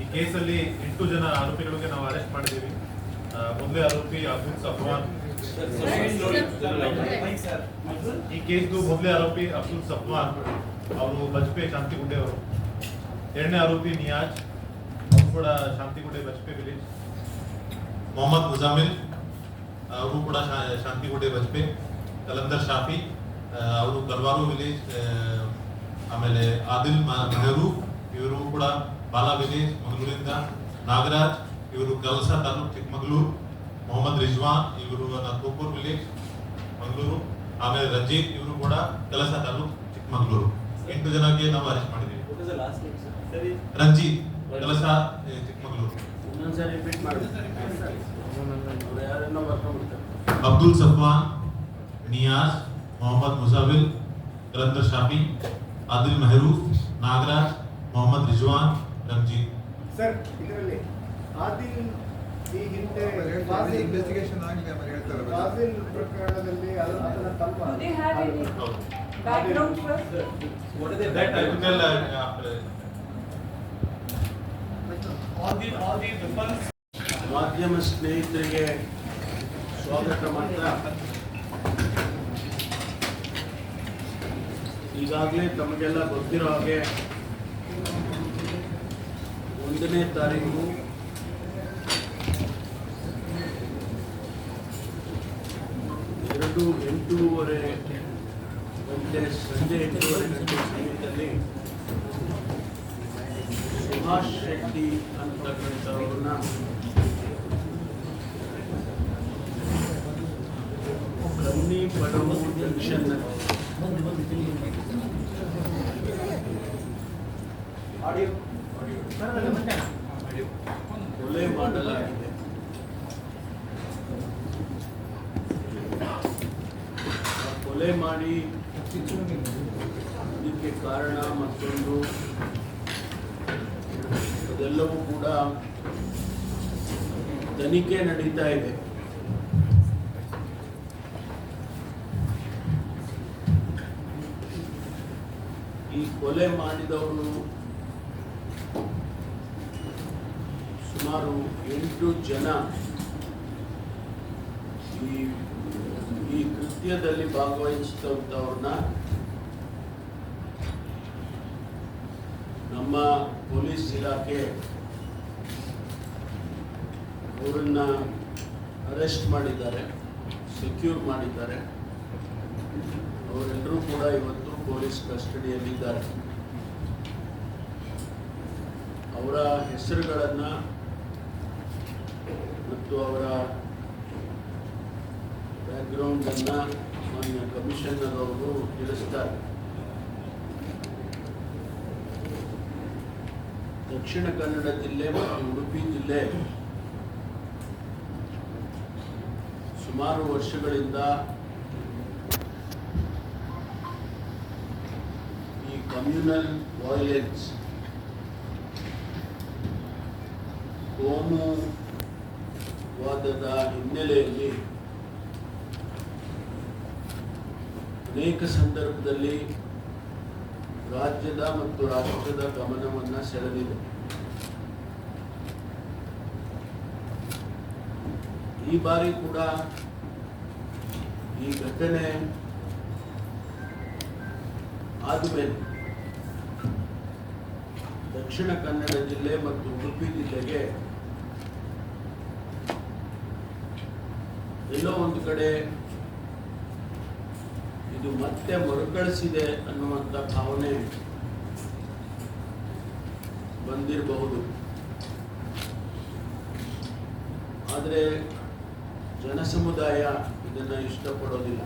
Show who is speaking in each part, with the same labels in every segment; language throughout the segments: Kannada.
Speaker 1: ಈ ಕೇಸಲ್ಲಿ ಎಂಟು ಜನ ಆರೋಪಿಗಳಿಗೆ ನಾವು ಅರೆಸ್ಟ್ ಮಾಡಿದ್ದೀವಿ. ಆ, ಮೊದಲೇ ಆರೋಪಿ ಅಬ್ದುಲ್ ಸಫ್ವಾನ್. ಈ ಕೇಸ್ದು ಮೊದಲೇ ಆರೋಪಿ ಅಬ್ದುಲ್ ಸಫ್ವಾನ್. ಅವರು ಬಜ್ಪೆ ಶಾಂತಿಗುಡ್ಡೆ ಅವರು ಎರಡನೇ ಆರೋಪಿ ನಿಯಾಜ್. ಅವರು ಕೂಡ ಶಾಂತಿಗುಡ್ಡೆ ಬಜ್ಪೆ ವಿಲೇಜ್ ಮೊಹಮ್ಮದ್ ಮುಜಾಮಿಲ್. ಅವರು ಕೂಡ ಶಾ- ಶಾಂತಿಗುಡ್ಡೆ ಬಜ್ಪೆ. ಕಲಂದರ್ ಶಾಫಿ. ಆ, ಅವರು ಕಲ್ವಾರು ವಿಲೇಜ್ ಆ, ಆಮೇಲೆ ಆದಿಲ್ ಮೆಹರು ಇವರು ಕೂಡ ಬಾಲಾಬಿಲಿ ಮಂಗಳೂರಿಂದ. ನಾಗರಾಜ್ ಇವರು ಕಲಸ ತಾಲೂಕ್ ಚಿಕ್ಕಮಗಳೂರು. ಮೊಹಮ್ಮದ್ ರಿಜ್ವಾನ್ ಇವರು ಕೋಪೂರ್ ವಿಲೇಜ್ ಮಂಗಳೂರು. ಆಮೇಲೆ ರಜೀತ್ ಇವರು ಕೂಡ ಕಲಸ ತಾಲೂಕ್ ಚಿಕ್ಕಮಗಳೂರು. ಎಂಟು ಜನಕ್ಕೆ ನಾವು ಅರೆಸ್ಟ್ ಮಾಡಿದ್ದೀವಿ. ರಂಜಿತ್ ಕಲಸ ಚಿಕ್ಕಮಗಳೂರು. ಅಬ್ದುಲ್ ಸಫ್ವಾನ್ ನಿಯಾಸ್ ಮೊಹಮ್ಮದ್ ಮುಸಾಬಿಲ್ ರಂದ್ರ ಶಾಮಿ ಆದಿಲ್ ಮೆಹರೂಫ್ ನಾಗರಾಜ್ ಮೊಹಮ್ಮದ್ ರಿಜ್ವಾನ್ ರಂಜೀತ್.
Speaker 2: ಸರ್ ಇದರಲ್ಲಿ ಆದಿಲ್ ಈ ಹಿಂದೆ
Speaker 3: ಇನ್ವೆಸ್ಟಿಗೇಷನ್ ಆಗಿದೆ ಅಂತ ಹೇಳ್ತಾರೆ
Speaker 2: ಆದಿಲ್ ಪ್ರಕರಣದಲ್ಲಿ ಅದನ್ನ ತಮ್ಮ
Speaker 4: they have any background sir what
Speaker 1: is that I will tell all the all the weapons
Speaker 5: ಮಾಧ್ಯಮ ಸ್ನೇಹಿತರಿಗೆ ಸ್ವಾಗತ ಮಾಡ್ತಾ ಈಗಾಗಲೇ ತಮಗೆಲ್ಲ ಗೊತ್ತಿರೋ ಹಾಗೆ ಒಂದನೇ ತಾರೀಕು ಎರಡು ಎಂಟೂವರೆ ಗಂಟೆ ಸಂಜೆ ಎಂಟೂವರೆ ಗಂಟೆ ಸಮಯದಲ್ಲಿ ಸುಭಾಷ್ ಶೆಟ್ಟಿ ಅಂತಕ್ಕಂಥವ್ರನ್ನ ಕನ್ನಿ ಪಡವು ಜಂಕ್ಷನ್ ಕೊಲೆ ಮಾಡಲಾಗಿದೆ ಆ ಕೊಲೆ ಮಾಡಿ ಇದಕ್ಕೆ ಕಾರಣ ಮತ್ತೊಂದು. ಅದೆಲ್ಲವೂ ಕೂಡ ತನಿಖೆ ನಡೀತಾ ಇದೆ. ಈ ಕೊಲೆ ಮಾಡಿದವರು ಸುಮಾರು ಎಂಟು ಜನ ಈ ಈ ಕೃತ್ಯದಲ್ಲಿ ಭಾಗವಹಿಸಿದಂಥವ್ರನ್ನ ನಮ್ಮ ಪೊಲೀಸ್ ಇಲಾಖೆ ಅವರನ್ನ ಅರೆಸ್ಟ್ ಮಾಡಿದ್ದಾರೆ, ಸೆಕ್ಯೂರ್ ಮಾಡಿದ್ದಾರೆ. ಅವರೆಲ್ಲರೂ ಕೂಡ ಇವತ್ತು ಪೊಲೀಸ್ ಕಸ್ಟಡಿಯಲ್ಲಿದ್ದಾರೆ. ಅವರ ಹೆಸರುಗಳನ್ನು ಮತ್ತು ಅವರ ಬ್ಯಾಕ್ಗ್ರೌಂಡನ್ನು ಮಾನ್ಯ ಕಮಿಷನರ್ ಅವರು ತಿಳಿಸ್ತಾರೆ. ದಕ್ಷಿಣ ಕನ್ನಡ ಜಿಲ್ಲೆ ಮತ್ತು ಉಡುಪಿ ಜಿಲ್ಲೆ ಸುಮಾರು ವರ್ಷಗಳಿಂದ ಈ ಕಮ್ಯುನಲ್ ವಾಯ್ಲೆನ್ಸ್ ಕೋಮುವಾದದ ಹಿನ್ನೆಲೆಯಲ್ಲಿ ಅನೇಕ ಸಂದರ್ಭದಲ್ಲಿ ರಾಜ್ಯದ ಮತ್ತು ರಾಷ್ಟ್ರದ ಗಮನವನ್ನು ಸೆಳೆದಿದೆ. ಈ ಬಾರಿ ಕೂಡ ಈ ಘಟನೆ ಆದಮೇಲೆ ದಕ್ಷಿಣ ಕನ್ನಡ ಜಿಲ್ಲೆ ಮತ್ತು ಉಡುಪಿ ಜಿಲ್ಲೆಗೆ ಎಲ್ಲೋ ಒಂದು ಕಡೆ ಇದು ಮತ್ತೆ ಮರುಕಳಿಸಿದೆ ಅನ್ನುವಂಥ ಭಾವನೆ ಬಂದಿರಬಹುದು. ಆದರೆ ಜನಸಮುದಾಯ ಇದನ್ನು ಇಷ್ಟಪಡೋದಿಲ್ಲ.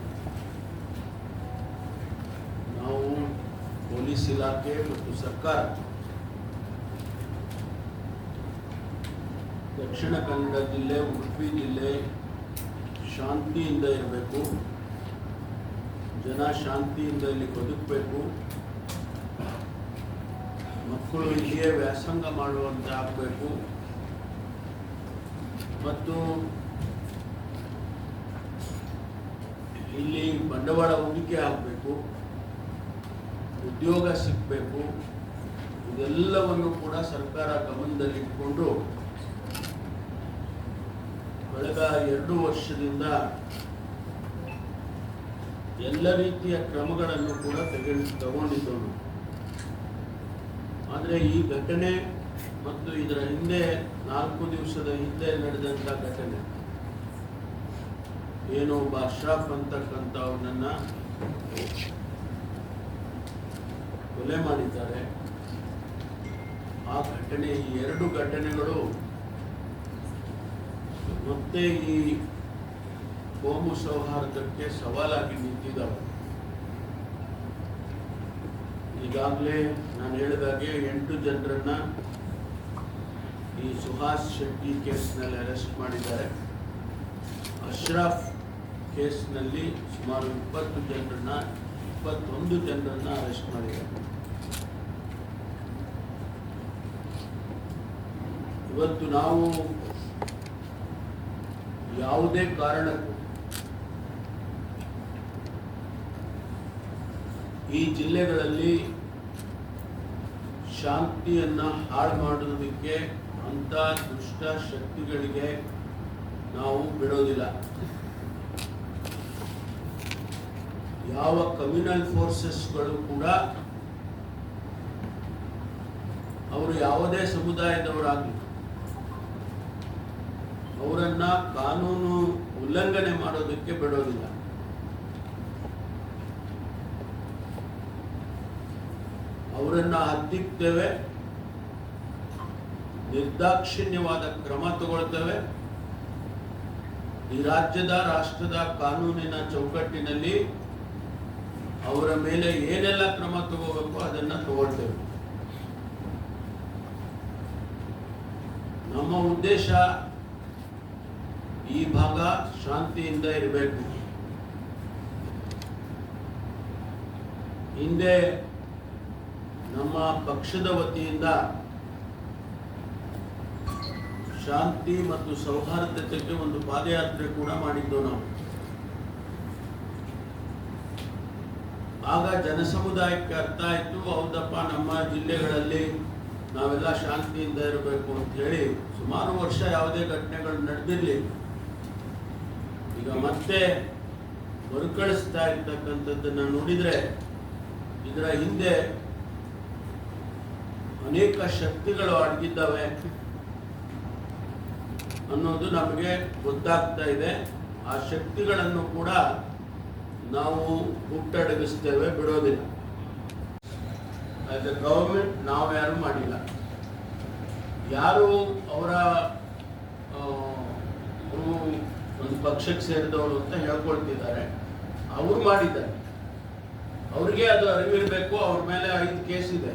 Speaker 5: ನಾವು ಪೊಲೀಸ್ ಇಲಾಖೆ ಮತ್ತು ಸರ್ಕಾರ ದಕ್ಷಿಣ ಕನ್ನಡ ಜಿಲ್ಲೆ, ಉಡುಪಿ ಜಿಲ್ಲೆ ಶಾಂತಿಯಿಂದ ಇರಬೇಕು. ಜನ ಶಾಂತಿಯಿಂದ ಇಲ್ಲಿ ಬದುಕಬೇಕು. ಮಕ್ಕಳು ಇಲ್ಲಿಯೇ ವ್ಯಾಸಂಗ ಮಾಡುವಂತೆ ಆಗಬೇಕು. ಮತ್ತು ಇಲ್ಲಿ ಬಂಡವಾಳ ಹೂಡಿಕೆ ಆಗಬೇಕು. ಉದ್ಯೋಗ ಸಿಗಬೇಕು. ಇದೆಲ್ಲವನ್ನು ಕೂಡ ಸರ್ಕಾರ ಗಮನದಲ್ಲಿಟ್ಟುಕೊಂಡು ಕಳೆದ ಎರಡು ವರ್ಷದಿಂದ ಎಲ್ಲ ರೀತಿಯ ಕ್ರಮಗಳನ್ನು ಕೂಡ ತೆಗೆದು ತಗೊಂಡಿದ್ದವು ಆದರೆ ಈ ಘಟನೆ ಮತ್ತು ಇದರ ಹಿಂದೆ, ನಾಲ್ಕು ದಿವಸದ ಹಿಂದೆ ನಡೆದಂಥ ಘಟನೆ. ಏನೋ ಒಬ್ಬ ಅಶ್ರಾಫ್ ಅಂತಕ್ಕಂಥವನನ್ನ ಕೊಲೆ ಮಾಡಿದ್ದಾರೆ. ಆ ಘಟನೆ, ಈ ಎರಡು ಘಟನೆಗಳು ಮತ್ತೆ ಈ ಕೋಮು ಸೌಹಾರ್ದಕ್ಕೆ ಸವಾಲಾಗಿ ನಿಂತಿದ್ದಾವೆ. ಈಗಾಗಲೇ ನಾನು ಹೇಳಿದಾಗೆ ಎಂಟು ಜನರನ್ನ ಈ ಸುಹಾಸ್ ಶೆಟ್ಟಿ ಕೇಸ್ನಲ್ಲಿ ಅರೆಸ್ಟ್ ಮಾಡಿದ್ದಾರೆ. ಅಶ್ರಫ್ ಕೇಸ್ನಲ್ಲಿ ಸುಮಾರು ಇಪ್ಪತ್ತು ಜನರನ್ನ, ಇಪ್ಪತ್ತೊಂದು ಜನರನ್ನ ಅರೆಸ್ಟ್ ಮಾಡಿದ್ದಾರೆ. ಇವತ್ತು ನಾವು ಯಾವುದೇ ಕಾರಣಕ್ಕೂ ಈ ಜಿಲ್ಲೆಗಳಲ್ಲಿ ಶಾಂತಿಯನ್ನು ಹಾಳು ಮಾಡೋದಕ್ಕೆ ಅಂತ ದುಷ್ಟ ಶಕ್ತಿಗಳಿಗೆ ನಾವು ಬಿಡೋದಿಲ್ಲ. ಯಾವ ಕಮ್ಯುನಲ್ ಫೋರ್ಸಸ್ಗಳು ಕೂಡ ಅವರು ಯಾವುದೇ ಸಮುದಾಯದವರಾಗಲಿ ಅವರನ್ನ ಕಾನೂನು ಉಲ್ಲಂಘನೆ ಮಾಡೋದಕ್ಕೆ ಬಿಡೋದಿಲ್ಲ. ಅವರನ್ನ ಹತ್ತಿಕ್ತೇವೆ, ನಿರ್ದಾಕ್ಷಿಣ್ಯವಾದ ಕ್ರಮ ತಗೊಳ್ತೇವೆ. ಈ ರಾಜ್ಯದ, ರಾಷ್ಟ್ರದ ಕಾನೂನಿನ ಚೌಕಟ್ಟಿನಲ್ಲಿ ಅವರ ಮೇಲೆ ಏನೆಲ್ಲ ಕ್ರಮ ತಗೋಬೇಕು ಅದನ್ನ ತಗೊಳ್ತೇವೆ. ನಮ್ಮ ಉದ್ದೇಶ ಈ ಭಾಗ ಶಾಂತಿಯಿಂದ ಇರಬೇಕು. ಹಿಂದೆ ನಮ್ಮ ಪಕ್ಷದ ವತಿಯಿಂದ ಶಾಂತಿ ಮತ್ತು ಸೌಹಾರ್ದತೆಗೆ ಒಂದು ಪಾದಯಾತ್ರೆ ಕೂಡ ಮಾಡಿದ್ದೋ ನಾವು. ಆಗ ಜನಸಮುದಾಯಕ್ಕೆ ಅರ್ಥ ಆಯ್ತು, ಹೌದಪ್ಪ, ನಮ್ಮ ಜಿಲ್ಲೆಗಳಲ್ಲಿ ನಾವೆಲ್ಲ ಶಾಂತಿಯಿಂದ ಇರಬೇಕು ಅಂತ ಹೇಳಿ ಸುಮಾರು ವರ್ಷ ಯಾವುದೇ ಘಟನೆಗಳು ನಡೆದಿರಲಿ. ಈಗ ಮತ್ತೆ ಮರುಕಳಿಸ್ತಾ ಇರ್ತಕ್ಕಂಥದ್ದನ್ನ ನೋಡಿದ್ರೆ ಇದರ ಹಿಂದೆ ಅನೇಕ ಶಕ್ತಿಗಳು ಅಡಗಿದ್ದಾವೆ ಅನ್ನೋದು ನಮಗೆ ಗೊತ್ತಾಗ್ತಾ ಇದೆ. ಆ ಶಕ್ತಿಗಳನ್ನು ಕೂಡ ನಾವು ಹುಟ್ಟಡಗಿಸ್ತೇವೆ, ಬಿಡೋದಿಲ್ಲ. ಆಸ್ ಎ ಗವರ್ಮೆಂಟ್ ನಾವು ಯಾರು ಮಾಡಿಲ್ಲ. ಯಾರು ಅವ್ರು ಒಂದು ಪಕ್ಷಕ್ಕೆ ಸೇರಿದವರು ಅಂತ ಹೇಳ್ಕೊಳ್ತಿದ್ದಾರೆ. ಅವ್ರು ಮಾಡಿದ್ದಾರೆ. ಅವ್ರಿಗೆ ಅದು ಅರಿವಿರಬೇಕು, ಅವ್ರ ಮೇಲೆ ಐದು ಕೇಸ್ ಇದೆ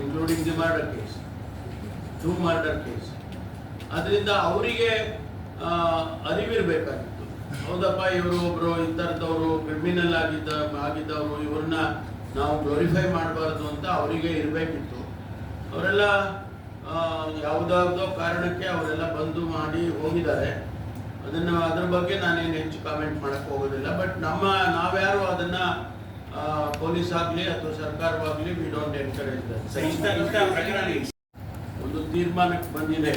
Speaker 5: including the murder case two murder case ಅದರಿಂದ ಅವರಿಗೆ ಅರಿವಿರಬೇಕಾಗಿತ್ತು. ಹೌದಪ್ಪ, ಇವರು ಒಬ್ರು ಈ ಥರದವರು ಕ್ರಿಮಿನಲ್ ಆಗಿದ್ದ, ಆಗಿದ್ದವರು, ಇವ್ರನ್ನ ನಾವು ಗ್ಲೋರಿಫೈ ಮಾಡಬಾರ್ದು ಅಂತ ಅವರಿಗೆ ಇರಬೇಕಿತ್ತು. ಅವರೆಲ್ಲ ಯಾವುದಾವುದೋ ಕಾರಣಕ್ಕೆ ಅವರೆಲ್ಲ ಬಂದು ಮಾಡಿ ಹೋಗಿದ್ದಾರೆ. ಅದನ್ನ ಅದ್ರ ಬಗ್ಗೆ ನಾನೇನು ಹೆಚ್ಚು ಕಾಮೆಂಟ್ ಮಾಡಕ್ ಹೋಗೋದಿಲ್ಲ. ಬಟ್ ನಮ್ಮ ನಾವ್ಯಾರು ಅದನ್ನ ಪೊಲೀಸ್ ಆಗ್ಲಿ ಅಥವಾ ಸರ್ಕಾರವಾಗ್ಲಿ ವಿ ಡೋಂಟ್ ಎನ್ಕರೇಜ್ ಒಂದು ತೀರ್ಮಾನಕ್ಕೆ ಬಂದಿದೆ.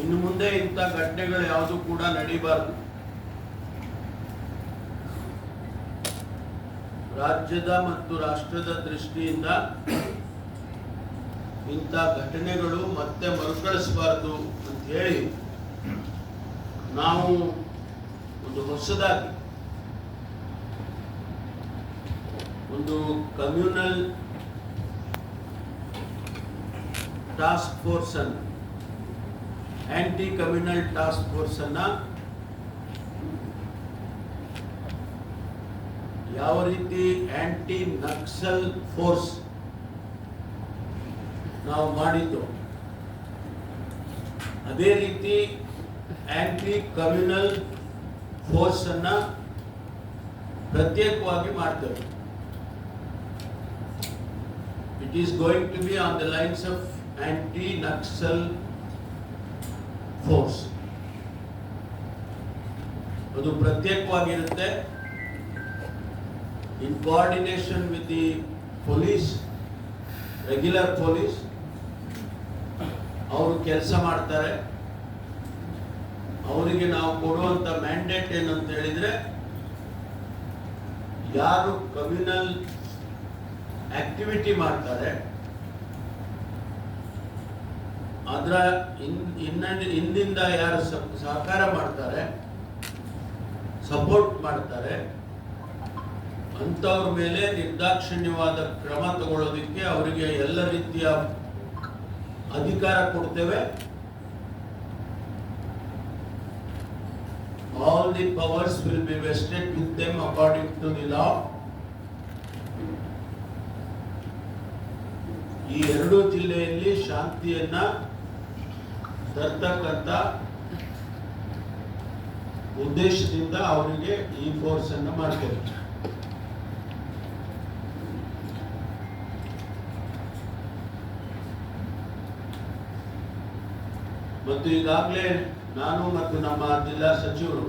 Speaker 5: ಇನ್ನು ಮುಂದೆ ಇಂಥ ಘಟನೆಗಳು ಯಾವುದು ಕೂಡ ನಡೀಬಾರದು. ರಾಜ್ಯದ ಮತ್ತು ರಾಷ್ಟ್ರದ ದೃಷ್ಟಿಯಿಂದ ಇಂಥ ಘಟನೆಗಳು ಮತ್ತೆ ಮರುಕಳಿಸಬಾರದು ಅಂತ ಹೇಳಿ ನಾವು ಒಂದು ಹೊಸದಾಗಿ ಒಂದು ಕಮ್ಯುನಲ್ ಟಾಸ್ಕ್ ಫೋರ್ಸ್ ಅನ್ನು ಆಂಟಿ ಕಮ್ಯುನಲ್ ಟಾಸ್ಕ್ ಫೋರ್ಸ್ ಅನ್ನ ಯಾವ ರೀತಿ ಆಂಟಿ ನಕ್ಸಲ್ ಫೋರ್ಸ್ ನಾವು ಮಾಡಿದ್ದು. ಅದೇ ರೀತಿ ಆಂಟಿ ಕಮ್ಯುನಲ್ ಫೋರ್ಸ್ ಅನ್ನ ಪ್ರತ್ಯೇಕವಾಗಿ ಮಾಡ್ತೇವೆ. It is going to be on the lines of anti Naxal force ಅದು ಪ್ರತ್ಯೇಕವಾಗಿರುತ್ತೆ. In coordination with the police regular police ಅವರು ಕೆಲಸ ಮಾಡ್ತಾರೆ. ಅವರಿಗೆ ನಾವು ಕೊಡುವಂತ ಮ್ಯಾಂಡೇಟ್ ಏನಂತ ಹೇಳಿದ್ರೆ, ಯಾರು ಕಮ್ಯುನಲ್ ಆಕ್ಟಿವಿಟಿ ಮಾಡ್ತಾರೆ, ಅದರ ಹಿಂದಿಂದ ಯಾರು ಸಹಕಾರ ಮಾಡ್ತಾರೆ ಸಪೋರ್ಟ್ ಮಾಡ್ತಾರೆ, ಅಂಥವ್ರ ಮೇಲೆ ನಿರ್ದಾಕ್ಷಿಣ್ಯವಾದ ಕ್ರಮ ತಗೊಳ್ಳೋದಕ್ಕೆ ಅವರಿಗೆ ಎಲ್ಲ ರೀತಿಯ ಅಧಿಕಾರ ಕೊಡ್ತೇವೆ. All the powers will be vested with them according to the law ಈ ಎರಡೂ ಜಿಲ್ಲೆಯಲ್ಲಿ ಶಾಂತಿಯನ್ನ ತರ್ತಕ್ಕಂಥ ಉದ್ದೇಶದಿಂದ ಅವರಿಗೆ ಈ ಫೋರ್ಸ್ ಅನ್ನು ಮಾಡ್ತೇವೆ. ಮತ್ತು ಈಗಾಗಲೇ ನಾನು ಮತ್ತು ನಮ್ಮ ಜಿಲ್ಲಾ ಸಚಿವರು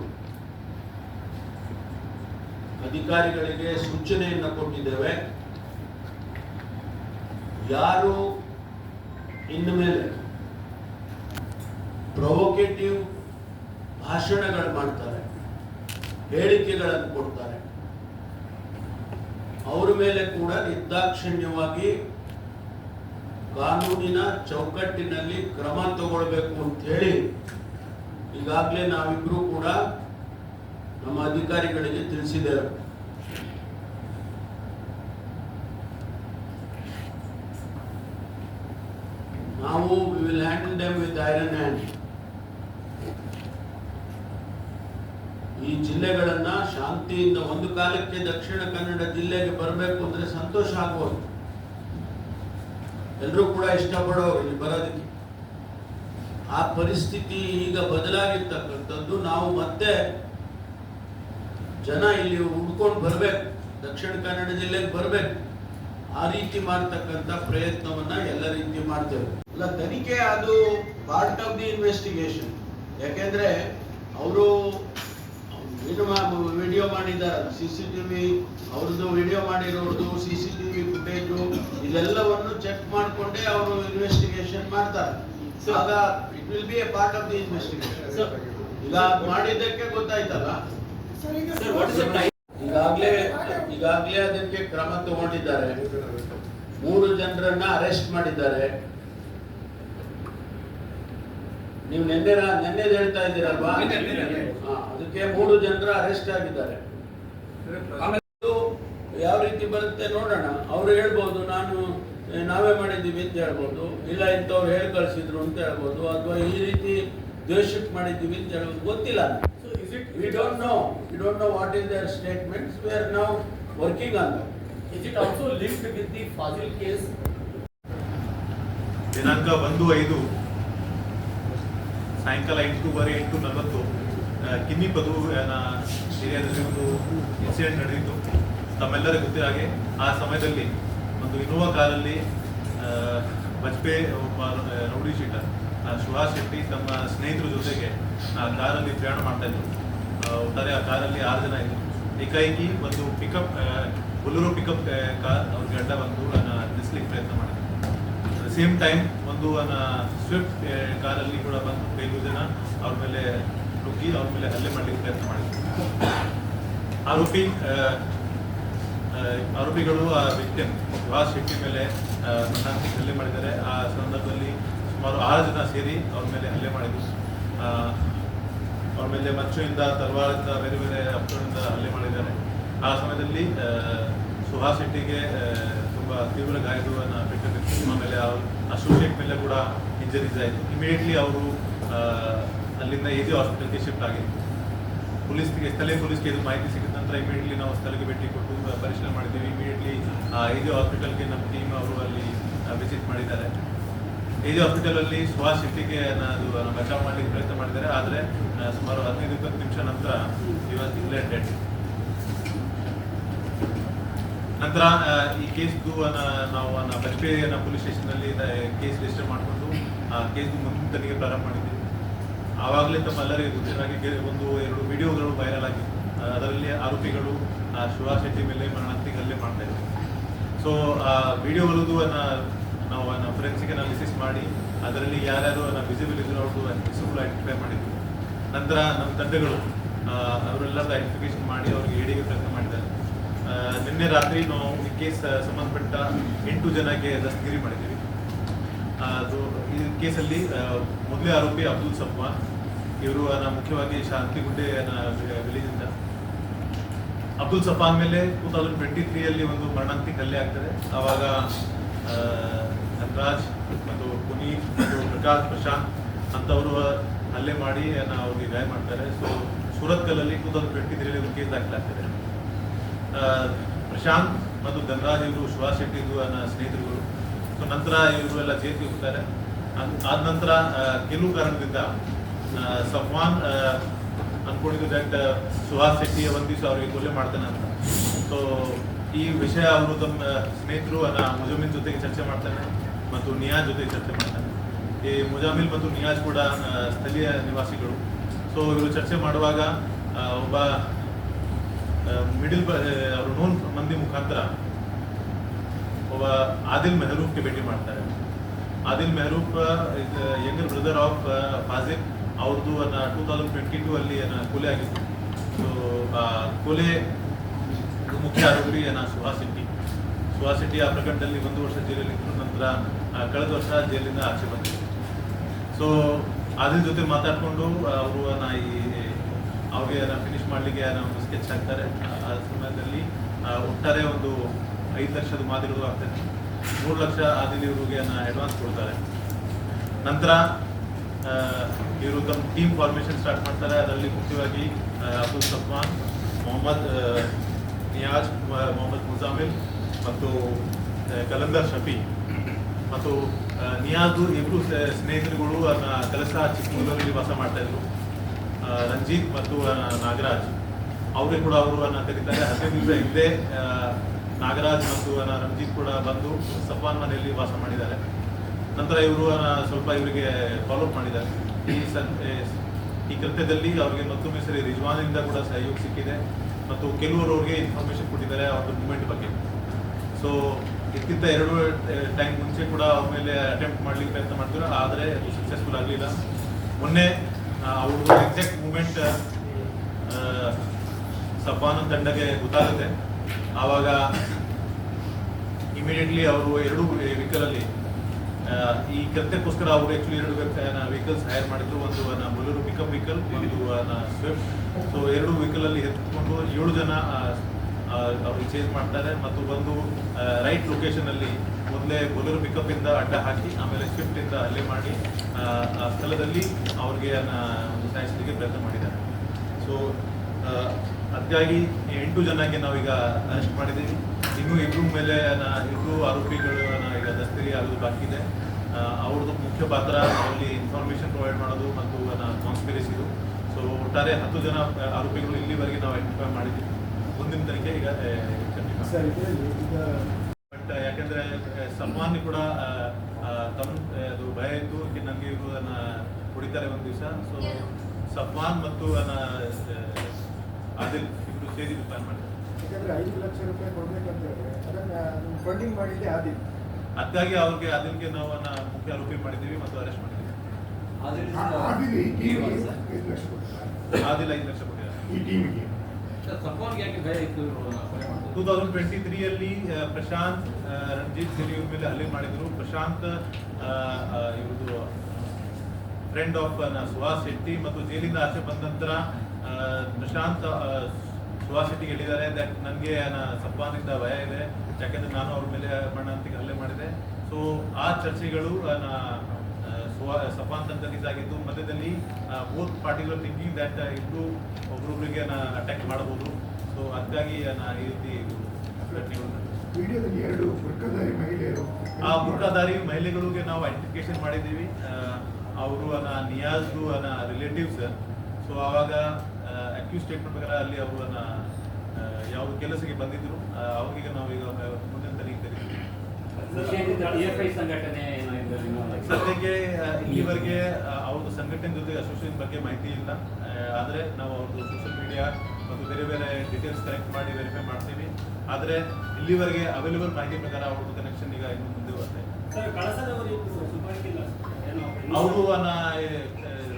Speaker 5: ಅಧಿಕಾರಿಗಳಿಗೆ ಸೂಚನೆಯನ್ನು ಕೊಟ್ಟಿದ್ದೇವೆ. ಯಾರು ಇನ್ನು ಮೇಲೆ ಪ್ರೊವೊಕೇಟಿವ್ ಭಾಷಣಗಳು ಮಾಡ್ತಾರೆ, ಹೇಳಿಕೆಗಳನ್ನು ಕೊಡ್ತಾರೆ, ಅವರ ಮೇಲೆ ಕೂಡ ನಿರ್ದಾಕ್ಷಿಣ್ಯವಾಗಿ ಕಾನೂನಿನ ಚೌಕಟ್ಟಿನಲ್ಲಿ ಕ್ರಮ ತಗೊಳ್ಬೇಕು ಅಂತ ಹೇಳಿ ಈಗಾಗಲೇ ನಾವಿಬ್ರು ಕೂಡ ನಮ್ಮ ಅಧಿಕಾರಿಗಳಿಗೆ ತಿಳಿಸಿದ್ದೇವೆ. ನಾವು will hand them with iron hand ಈ ಜಿಲ್ಲೆಗಳನ್ನ ಶಾಂತಿಯಿಂದ ಒಂದು ಕಾಲಕ್ಕೆ ದಕ್ಷಿಣ ಕನ್ನಡ ಜಿಲ್ಲೆಗೆ ಬರಬೇಕು ಅಂದ್ರೆ ಸಂತೋಷ ಆಗ್ಬೋದು ಎಲ್ಲರೂ ಕೂಡ ಇಷ್ಟಪಡೋರು ಇಲ್ಲಿ ಬರೋದಕ್ಕೆ. ಆ ಪರಿಸ್ಥಿತಿ ಈಗ ಬದಲಾಗಿರ್ತಕ್ಕಂಥದ್ದು. ನಾವು ಮತ್ತೆ ಜನ ಇಲ್ಲಿ ಹುಡ್ಕೊಂಡು ಬರ್ಬೇಕು. ದಕ್ಷಿಣ ಕನ್ನಡ ಜಿಲ್ಲೆಗೆ ಬರ್ಬೇಕು. ಆ ರೀತಿ ಮಾಡ್ತಕ್ಕಂಥ ಪ್ರಯತ್ನವನ್ನ ಎಲ್ಲ ರೀತಿ ಮಾಡ್ತೇವೆ. ಅಲ್ಲ, ತನಿಖೆ ಅದು ಪಾರ್ಟ್ ಆಫ್ ದಿ ಇನ್ವೆಸ್ಟಿಗೇಷನ್ ಯಾಕೆಂದ್ರೆ, ಅವರು ವಿಡಿಯೋ ಮಾಡಿದ್ದಾರೆ ಸಿ ಸಿ ಟಿವಿ ಅವ್ರದ್ದು ವಿಡಿಯೋ ಮಾಡಿರೋದು ಸಿ ಸಿ ಟಿವಿ ಫುಟೇಜು ಇದೆಲ್ಲವನ್ನು ಚೆಕ್ ಮಾಡಿಕೊಂಡೇ ಅವರು ಇನ್ವೆಸ್ಟಿಗೇಷನ್ ಮಾಡ್ತಾರೆ. ಆಗ it will be a part of the investigation ಈಗ ಮಾಡಿದ್ದಕ್ಕೆ ಗೊತ್ತಾಯ್ತಲ್ಲ? ಈಗಾಗಲೇ ಈಗಾಗ್ಲೇ ಅದಕ್ಕೆ ಕ್ರಮ ತಗೊಂಡಿದ್ದಾರೆ. ಮೂರು ಜನರನ್ನ ಅರೆಸ್ಟ್ ಮಾಡಿದ್ದಾರೆ. ನೀವು ನಿನ್ನೆ ನಿನ್ನೆ ಹೇಳ್ತಾ ಇದ್ದೀರಲ್ವಾ? ಅದಕ್ಕೆ ಮೂರು ಜನರ ಅರೆಸ್ಟ್ ಆಗಿದ್ದಾರೆ. ಯಾವ ರೀತಿ ಬರುತ್ತೆ ನೋಡೋಣ. ಅವ್ರು ಹೇಳ್ಬೋದು ನಾನು ನಾವೇ ಮಾಡಿದ್ದೀವಿ ಅಂತ ಹೇಳ್ಬೋದು. ಇಲ್ಲ ಇಂಥವ್ರು ಹೇಳಿ ಕಳಿಸಿದ್ರು ಅಂತ ಹೇಳ್ಬೋದು. ಅಥವಾ ಈ ರೀತಿ ದ್ವೇಷಕ್ಕೆ ಮಾಡಿದ್ದೀವಿ ಅಂತ ಹೇಳ್ಬೋದು. ಗೊತ್ತಿಲ್ಲ we don't know we don't know what is their statements we are now working on is
Speaker 6: it it also linked with the Fazil case?
Speaker 1: ದಿನಾಂಕ ಒಂದು ಐದು. ಸಾಯಂಕಾಲ ಎಂಟೂವರೆ ಎಂಟು ನಲವತ್ತು ಕಿನ್ನಿ ಪದು ಏರಿಯಾದಲ್ಲಿ ಒಂದು ಇನ್ಸಿಡೆಂಟ್ ನಡೆಯಿತು ತಮ್ಮೆಲ್ಲರೂ ಗೊತ್ತಿರೋ ಹಾಗೆ, ಆ ಸಮಯದಲ್ಲಿ ಒಂದು ಇನೋವಾ ಕಾರಲ್ಲಿ ಬಜ್ಪೆ, ಒಬ್ಬ ರೌಡಿ ಶೀಟರ್ ಸುಹಾಸ್ ಶೆಟ್ಟಿ ತಮ್ಮ ಸ್ನೇಹಿತರ ಜೊತೆಗೆ ಆ ಕಾರಲ್ಲಿ ಪ್ರಯಾಣ ಮಾಡ್ತಾ ಇದ್ರು. ಒಟ್ಟಾರೆ ಆ ಕಾರಲ್ಲಿ ಆರು ಜನ ಇದ್ರು. ಏಕಾಏಕಿ ಒಂದು ಪಿಕಪ್ ಬುಲೂರು ಪಿಕಪ್ ಕಾರ್ ಅವ್ರಿಗೆ ಅಡ್ಡ ಬಂದು ನಿಲ್ಲಿಸ್ಲಿಕ್ಕೆ ಪ್ರಯತ್ನ ಮಾಡಿದ್ರು. ಸೇಮ್ ಟೈಮ್ ಒಂದು ಸ್ವಿಫ್ಟ್ ಕಾರಲ್ಲಿ ಕೂಡ ಬಂದು ಕೆಲವು ಜನ ಅವ್ರ ಮೇಲೆ ನುಗ್ಗಿ ಅವ್ರ ಮೇಲೆ ಹಲ್ಲೆ ಮಾಡಲಿಕ್ಕೆ ಪ್ರಯತ್ನ ಮಾಡಿದ್ರು. ಆರೋಪಿ ಆರೋಪಿಗಳು ಆ ವಿಕ್ಟಿಮ್ ಸುಭಾಷ್ ಶೆಟ್ಟಿ ಮೇಲೆ ಹಲ್ಲೆ ಮಾಡಿದ್ದಾರೆ. ಆ ಸಂದರ್ಭದಲ್ಲಿ ಸುಮಾರು ಆರು ಜನ ಸೇರಿ ಅವ್ರ ಮೇಲೆ ಹಲ್ಲೆ ಮಾಡಿದ್ರು. ಅವ್ರ ಮೇಲೆ ಮಚ್ಚುವಿಂದ ತಲವಾರಿಂದ ಬೇರೆ ಬೇರೆ ಅಪ್ಪಗಳಿಂದ ಹಲ್ಲೆ ಮಾಡಿದ್ದಾರೆ. ಆ ಸಮಯದಲ್ಲಿ ಸುಹಾಸ್ ಶೆಟ್ಟಿಗೆ ತುಂಬಾ ತೀವ್ರ ಗಾಯಗಳನ್ನು ಪೆಟ್ಟಿತ್ತು ಆಮೇಲೆ ಅವರು ಅಸೋಸಿಯೇಟ್ ಮೇಲೆ ಕೂಡ ಇಂಜರೀಸ್ ಆಯಿತು ಇಮಿಡಿಯೇಟ್ಲಿ ಅವರು ಅಲ್ಲಿಂದ ಇದೇ ಹಾಸ್ಪಿಟಲ್ಗೆ ಶಿಫ್ಟ್ ಆಗಿತ್ತು ಪೊಲೀಸ್ಗೆ, ಸ್ಥಳೀಯ ಪೊಲೀಸ್ಗೆ ಇದು ಮಾಹಿತಿ ಸಿಕ್ಕಿದ ನಂತರ ಇಮಿಡಿಯೇಟ್ಲಿ ನಾವು ಸ್ಥಳಕ್ಕೆ ಭೇಟಿ ಕೊಟ್ಟು ಪರಿಶೀಲನೆ ಮಾಡಿದ್ದೀವಿ. ಇಮಿಡಿಯೇಟ್ಲಿ ಇದೇ ಹಾಸ್ಪಿಟಲ್ಗೆ ನಮ್ಮ ಟೀಮ್ ಅವರು ಅಲ್ಲಿ ವಿಸಿಟ್ ಮಾಡಿದ್ದಾರೆ. ಇದೇ ಹಾಸ್ಪಿಟಲಲ್ಲಿ ಶ್ವಾಸ ಶಿಫ್ಟಿಗೆ ಅದು ಬಚಾವ್ ಮಾಡಲಿಕ್ಕೆ ಪ್ರಯತ್ನ ಮಾಡಿದ್ದಾರೆ. ಆದರೆ ಸುಮಾರು ಹದಿನೈದು, ಇಪ್ಪತ್ತು ನಿಮಿಷ ನಂತರ ಇವತ್ತು ಡೆಡ್ ನಂತರ ಈ ಕೇಸ್ದು ನಾವು ಬಜ್ಪೇರಿಯ ಪೊಲೀಸ್ ಸ್ಟೇಷನಲ್ಲಿ ಕೇಸ್ ರಿಜಿಸ್ಟರ್ ಮಾಡಿಕೊಂಡು, ಆ ಕೇಸ್ ಮುಂದಿನ ತನಿಖೆ ಪ್ರಾರಂಭ ಮಾಡಿದ್ವಿ. ಆವಾಗಲೇ ತಮ್ಮೆಲ್ಲರಿಗೂ ಗೊತ್ತಿರೋ ಹಾಗೆ ಗೆ- ಒಂದು ಎರಡು ವಿಡಿಯೋಗಳು ವೈರಲ್ ಆಗಿತ್ತು ಅದರಲ್ಲಿ ಆರೋಪಿಗಳು ಸುಹಾಸ್ ಶೆಟ್ಟಿ ಮೇಲೆ ಮರಣಾಂತಿ ಹಲ್ಲೆ ಮಾಡ್ತಾ ಇದ್ವಿ ಸೊ ಆ ವಿಡಿಯೋಗಳದ್ದು ನಾವು ಫೊರೆನ್ಸಿಕ್ ಅನಾಲಿಸಿಸ್ ಮಾಡಿ, ಅದರಲ್ಲಿ ಯಾರ್ಯಾರು ವಿಸಿಬಲ್ ಇದ್ರು ಅವ್ರದ್ದು ಹೆಸರುಗಳು ಐಡೆಂಟಿಫೈ ಮಾಡಿದ್ವಿ. ನಂತರ, ನಮ್ಮ ತಂಡಗಳು ಅವರೆಲ್ಲ ಅವರೆಲ್ಲರದ್ದು ಐಡೆಂಟಿಫಿಕೇಶನ್ ಮಾಡಿ, ಅವ್ರಿಗೆ ಏಡಿಗೆ ಪ್ರಯತ್ನ ಮಾಡಿದ್ದಾರೆ. ನಿನ್ನೆ ರಾತ್ರಿ ನಾವು ಈ ಕೇಸ್ ಸಂಬಂಧಪಟ್ಟ ಎಂಟು ಜನಕ್ಕೆ ದಸ್ತಗಿರಿ ಮಾಡಿದ್ದೀವಿ. ಅದು ಈ ಕೇಸಲ್ಲಿ ಮೊದಲೇ ಆರೋಪಿ ಅಬ್ದುಲ್ ಸಫ್ವಾನ್. ಇವರು ಮುಖ್ಯವಾಗಿ ಶಾಂತಿಗುಡ್ಡೆ ವಿಲೇಜಿಂದ ಅಬ್ದುಲ್ ಸಫಾನ್ ಮೇಲೆ ಟೂ ತೌಸಂಡ್ ಟ್ವೆಂಟಿ ತ್ರೀಯಲ್ಲಿ ಒಂದು ಮರಣಾಂತಿಕ ಕಲ್ಲೆ ಆಗ್ತದೆ. ಆವಾಗ ಧನ್ರಾಜ್ ಮತ್ತು ಪುನೀತ್ ಮತ್ತು ಪ್ರಕಾಶ್ ಪ್ರಶಾಂತ್ ಅಂತವರು ಹಲ್ಲೆ ಮಾಡಿ ಅವ್ರಿಗೆ ಗಾಯ ಮಾಡ್ತಾರೆ. ಸೊ ಸೂರತ್ಕಲ್ಲಲ್ಲಿ ಟೂ ತೌಸಂಡ್ ಟ್ವೆಂಟಿ ತ್ರೀಯಲ್ಲಿ ಒಂದು ಕೇಸ್ ದಾಖಲಾಗ್ತದೆ. ಪ್ರಶಾಂತ್ ಮತ್ತು ಧನ್ರಾಜ್ ಇವರು ಸುಭಾಷ್ ಶೆಟ್ಟಿ ಇದು ನನ್ನ ಸ್ನೇಹಿತರುಗಳು. ಸೊ ನಂತರ ಇವರು ಎಲ್ಲ ಜೈಲಿಗೆ ಹೋಗ್ತಾರೆ. ಆದ ನಂತರ ಕೆಲವು ಕಾರಣದಿಂದ ಸಫ್ವಾನ್ ಅನ್ಕೊಂಡಿದ್ದು ದಟ್ ಸುಹಾಸ್ ಶೆಟ್ಟಿ ಒಂದ್ ದಿವಸ ಅವ್ರಿಗೆ ಕೊಲೆ ಮಾಡ್ತಾನೆ ಅಂತ. ಸೊ ಈ ವಿಷಯ ಅವರು ತಮ್ಮ ಸ್ನೇಹಿತರು ಅನ್ನ ಮುಜಮಿನ್ ಜೊತೆಗೆ ಚರ್ಚೆ ಮಾಡ್ತಾನೆ ಮತ್ತು ನಿಯಾಜ್ ಜೊತೆಗೆ ಚರ್ಚೆ ಮಾಡ್ತಾನೆ. ಈ ಮುಜಾಮಿಲ್ ಮತ್ತು ನಿಯಾಜ್ ಕೂಡ ಸ್ಥಳೀಯ ನಿವಾಸಿಗಳು. ಸೊ ಇವರು ಚರ್ಚೆ ಮಾಡುವಾಗ ಒಬ್ಬ ಮಿಡಿಲ್ ಅವರು ನೋನ್ ಮಂದಿ ಮುಖಾಂತರ ಒಬ್ಬ ಆದಿಲ್ ಮೆಹರೂಫ್ಗೆ ಭೇಟಿ ಮಾಡ್ತಾರೆ. Adil Mehroof younger brother of Fazil ಅವ್ರದ್ದು ಟೂ ತೌಸಂಡ್ ಟ್ವೆಂಟಿ ಟೂ ಅಲ್ಲಿ ಕೊಲೆ ಆಗಿತ್ತು. ಸೊ ಕೊಲೆ ಮುಖ್ಯ ಆರೋಪಿ ಸುಹಾಸ್ ಶೆಟ್ಟಿ. ಸುಹಾಸ್ ಶೆಟ್ಟಿ ಆ ಪ್ರಕರಣದಲ್ಲಿ ಒಂದು ವರ್ಷ ಜೈಲಲ್ಲಿ ನಂತರ ಕಳೆದ ವರ್ಷ ಜೈಲಿಂದ ಆಚೆ ಬಂದಿದೆ ಸೊ ಆದಿಲ್ ಜೊತೆ ಮಾತಾಡ್ಕೊಂಡು ಅವರು ಈ, ಅವ್ರಿಗೆ ಫಿನಿಶ್ ಮಾಡಲಿಕ್ಕೆ ಒಂದು ಸ್ಕೆಚ್ ಹಾಕ್ತಾರೆ ಆ- ಸಮಯದಲ್ಲಿ ಒಟ್ಟಾರೆ ಒಂದು ಐದು ಲಕ್ಷದ ಮಾದರಿಗಳು ಆಗ್ತದೆ. ಮೂರು ಲಕ್ಷ ಆದಿಲಿ ಇವ್ರಿಗೆ ಅಡ್ವಾನ್ಸ್ ಕೊಡ್ತಾರೆ. ನಂತರ ಇವರು ತಮ್ಮ ಟೀಮ್ ಫಾರ್ಮೇಷನ್ ಸ್ಟಾರ್ಟ್ ಮಾಡ್ತಾರೆ. ಅದರಲ್ಲಿ ಮುಖ್ಯವಾಗಿ ಅಬ್ದುಲ್ ಸಫ್ವಾನ್, ಮೊಹಮ್ಮದ್ ನಿಯಾಜ್ ಮೊಹಮ್ಮದ್ ಮುಜಾಮಿಲ್ ಮತ್ತು ಕಲಂದರ್ ಶಫಿ. ಮತ್ತು ನಿಯಾಜು ಇಬ್ರು ಸ- ಸ್ನೇಹಿತರುಗಳು ಅದನ್ನ ಕೆಲಸ ಚಿಕ್ಕಮಗಳೂರಲ್ಲಿ ವಾಸ ಮಾಡ್ತಾ ಇದ್ರು. ರಂಜಿತ್ ಮತ್ತು ನಾಗರಾಜ್. ಅವ್ರಿಗೆ ಕೂಡ ಅವರು ಅನ್ನ ಕರೀತಾರೆ ಹದಿನೈದು ದಿವಸ ಹಿಂದೆ ನಾಗರಾಜ್ ಮತ್ತು ರಂಜಿತ್ ಕೂಡ ಬಂದು ಸಫಾನ್ ಮನೆಯಲ್ಲಿ ವಾಸ ಮಾಡಿದ್ದಾರೆ. ನಂತರ ಇವರು ಸ್ವಲ್ಪ ಇವರಿಗೆ ಫಾಲೋ ಮಾಡಿದ್ದಾರೆ. ಈ ಸನ್ ಈ ಕೃತ್ಯದಲ್ಲಿ ಅವರಿಗೆ ಮತ್ತೊಮ್ಮೆ ಸರಿ ರಿಜ್ವಾನಿಂದ ಕೂಡ ಸಹಯೋಗ ಸಿಕ್ಕಿದೆ. ಮತ್ತು ಕೆಲವರು ಅವ್ರಿಗೆ ಇನ್ಫಾರ್ಮೇಶನ್ ಕೊಟ್ಟಿದ್ದಾರೆ ಅವ್ರದ್ದು ಮೂಮೆಂಟ್ ಬಗ್ಗೆ. ಸೊ ಇದಕ್ಕಿಂತ ಎರಡು ಟೈಮ್ ಮುಂಚೆ ಕೂಡ ಅವ್ರ ಮೇಲೆ ಅಟೆಂಪ್ಟ್ ಮಾಡಲಿಕ್ಕೆ ಪ್ರಯತ್ನ ಮಾಡ್ತಾರೆ ಆದರೆ ಅದು ಸಕ್ಸಸ್ಫುಲ್ ಆಗಲಿಲ್ಲ. ಮೊನ್ನೆ ಅವ್ರದ್ದು ಎಕ್ಸಾಕ್ಟ್ ಮೂಮೆಂಟ್ ಸಫಾನ್ ತಂಡಕ್ಕೆ ಗೊತ್ತಾಗುತ್ತೆ. ಆವಾಗ ಇಮಿಡಿಯೇಟ್ಲಿ ಅವರು ಎರಡು ವೆಹಿಕಲ್ ಅಲ್ಲಿ ಆ, ಈ ಕೃತ್ಯಕ್ಕೋಸ್ಕರ ಅವರು ಆಕ್ಚುಲಿ ಎರಡು ವೆಹಿಕಲ್ಸ್ ಹೈರ್ ಮಾಡಿದ್ರು. ಒಂದು ಬೊಲೂರು ಪಿಕಪ್ ವೆಹಿಕಲ್ ಒಂದು ಸ್ವಿಫ್ಟ್ ಸೊ ಎರಡು ವೆಹಿಕಲ್ ಅಲ್ಲಿ ಎತ್ಕೊಂಡು ಏಳು ಜನ ಅವ್ರಿಗೆ ಚೇಂಜ್ ಮಾಡ್ತಾರೆ. ಮತ್ತು ಬಂದು ರೈಟ್ ಲೊಕೇಶನ್ ಅಲ್ಲಿ ಮೊದಲೇ ಬೊಲೆರೋ ಪಿಕಪ್ ಇಂದ ಅಡ್ಡ ಹಾಕಿ ಆಮೇಲೆ ಸ್ವಿಫ್ಟಿಂದ ಹಲ್ಲೆ ಮಾಡಿ ಆ, ಸ್ಥಳದಲ್ಲಿ ಅವ್ರಿಗೆ ಒಂದು ಸಾಯಿಸಲಿಕ್ಕೆ ಪ್ರಯತ್ನ ಮಾಡಿದ್ದಾರೆ. ಸೊ ಅದಕ್ಕಾಗಿ ಎಂಟು ಜನಕ್ಕೆ ನಾವೀಗ ಅರೆಸ್ಟ್ ಮಾಡಿದ್ದೀವಿ. ಇನ್ನೂ ಇಬ್ಬರು ಮೇಲೆ ಇಬ್ಬರು ಆರೋಪಿಗಳು ಈಗ ದಸ್ತಿರಿ ಆಗೋದು ಬಾಕಿ ಇದೆ. ಅವ್ರದ್ದು ಮುಖ್ಯ ಪಾತ್ರ ಅಲ್ಲಿ ಇನ್ಫಾರ್ಮೇಷನ್ ಪ್ರೊವೈಡ್ ಮಾಡೋದು ಮತ್ತು ಕಾನ್ಸ್ಪಿರಸಿದು ಸೊ ಒಟ್ಟಾರೆ ಹತ್ತು ಜನ ಆರೋಪಿಗಳು ಇಲ್ಲಿವರೆಗೆ ನಾವು ಐಡೆಂಟಿಫೈ ಮಾಡಿದ್ದೀವಿ. ಮುಂದಿನ ತನಿಖೆ ಈಗ ಬಟ್ ಯಾಕಂದ್ರೆ ಸಲ್ಮಾನ್ ಕೂಡ ತಮ್ಮ ಅದು ಭಯ ಇತ್ತು. ಕಿ ನನಗೆ ಇವರು ಅದನ್ನ ಹೊಡಿತಾರೆ ಒಂದು ದಿವಸ. ಸೊ ಸಲ್ಮಾನ್ ಮತ್ತು ಸೇರಿ ಪ್ಲಾನ್ ಮಾಡಿದ್ದಾರೆ
Speaker 2: ಯಾಕಂದ್ರೆ ಐದು ಲಕ್ಷ ರೂಪಾಯಿ ಕೊಡ್ಬೇಕಂತ ಹೇಳಿದ್ರೆ ಅದನ್ನ ಫಂಡಿಂಗ್ ಮಾಡಿದ್ದೆ ಆದಿಲ್.
Speaker 1: ಅದಕ್ಕಾಗಿ ಅವ್ರಿಗೆ ಅದಕ್ಕೆ ನಾವು ಮುಖ್ಯ ಆರೋಪಿ ಮಾಡಿದ್ದೀವಿ ಮತ್ತು ಅರೆಸ್ಟ್ ಮಾಡಿದ್ದೀವಿ.
Speaker 7: ಆದಿಲ್ ಐದು ಲಕ್ಷ
Speaker 1: ಕೊಟ್ಟಿದ್ದಾರೆ.
Speaker 6: ಇವ್ರು
Speaker 1: ಟೂ ತೌಸಂಡ್ ಟ್ವೆಂಟಿ ತ್ರೀಯಲ್ಲಿ ಪ್ರಶಾಂತ್ ರಣಜಿತ್ ರಂಜಿತ್ ಸಿರಿ ಇವ್ರ ಮೇಲೆ ಹಲ್ಲೆ ಮಾಡಿದ್ರು. ಪ್ರಶಾಂತ್ ಇವ್ರದ್ದು ಫ್ರೆಂಡ್ ಆಫ್ ಸುಹಾಸ್ ಶೆಟ್ಟಿ ಮತ್ತು ಜೈಲಿಂದ ಆಚೆ ಬಂದ ನಂತರ ಪ್ರಶಾಂತ್ ಶೆಟ್ಟಿಗೆ ಹೇಳಿದ್ದಾರೆ ದಟ್ ನನಗೆ ಸಫಾನಿಂದ ಭಯ ಇದೆ. ಯಾಕೆಂದ್ರೆ ನಾನು ಅವ್ರ ಮೇಲೆ ಮಣ್ಣಂತಿಗೆ ಹಲ್ಲೆ ಮಾಡಿದೆ. ಸೊ ಆ ಚರ್ಚೆಗಳು ಸಫಾನ್ ತಂಡದಿದ್ದಾಗಿದ್ದು ಮಧ್ಯದಲ್ಲಿ ಬೋತ್ ಪಾರ್ಟಿಗಳು ಥಿಂಕಿಂಗ್ ದಟ್ ಇಬ್ಬರು ಒಬ್ಬರೊಬ್ಬರಿಗೆ ಅಟ್ಯಾಕ್ ಮಾಡಬಹುದು. ಸೊ ಅದಕ್ಕಾಗಿ ಈ ರೀತಿ
Speaker 7: ವಿಡಿಯೋದಲ್ಲಿ ಎರಡು ಮಹಿಳೆಯರು.
Speaker 1: ಆ ಬುರ್ಕಾದಾರಿ ಮಹಿಳೆಗಳಿಗೆ ನಾವು ಐಡೆಂಟಿಫಿಕೇಶನ್ ಮಾಡಿದ್ದೀವಿ. ಅವರು ನಿಯಾಜ್ದು ರಿಲೇಟಿವ್ಸ್ ಸೊ ಆವಾಗ ಅಕ್ಯೂಸ್ ಸ್ಟೇಟ್ಮೆಂಟ್ ಪ್ರಕಾರ ಅಲ್ಲಿ ಅವರನ್ನ ಯಾವ ಕೆಲಸಕ್ಕೆ ಬಂದಿದ್ರು ಅವರಿಗೆ ಅವ್ರಿಗೆ ನಾವು ಈಗ ಮುಂದಿನ ತನಿಖೆ. ಸದ್ಯಕ್ಕೆ ಇಲ್ಲಿವರೆಗೆ ಅವ್ರದ್ದು ಸಂಘಟನೆ ಜೊತೆ ಅಸೋಸಿಯೇಷನ್ ಬಗ್ಗೆ ಮಾಹಿತಿ ಇಲ್ಲ. ಆದರೆ ನಾವು ಅವ್ರದ್ದು ಸೋಷಿಯಲ್ ಮೀಡಿಯಾ ಮತ್ತು ಬೇರೆ ಬೇರೆ ಡೀಟೇಲ್ಸ್ ಕಲೆಕ್ಟ್ ಮಾಡಿ ವೆರಿಫೈ ಮಾಡ್ತೀವಿ. ಆದರೆ ಇಲ್ಲಿವರೆಗೆ ಅವೈಲೇಬಲ್ ಮಾಹಿತಿ ಪ್ರಕಾರ ಅವ್ರದ್ದು ಕನೆಕ್ಷನ್ ಈಗ ಇನ್ನು ಮುಂದೆ ಬರುತ್ತೆ. ಅವರು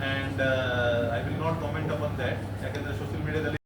Speaker 1: and uh, I will not comment upon that. yet the social ಮೀಡಿಯಾದಲ್ಲಿ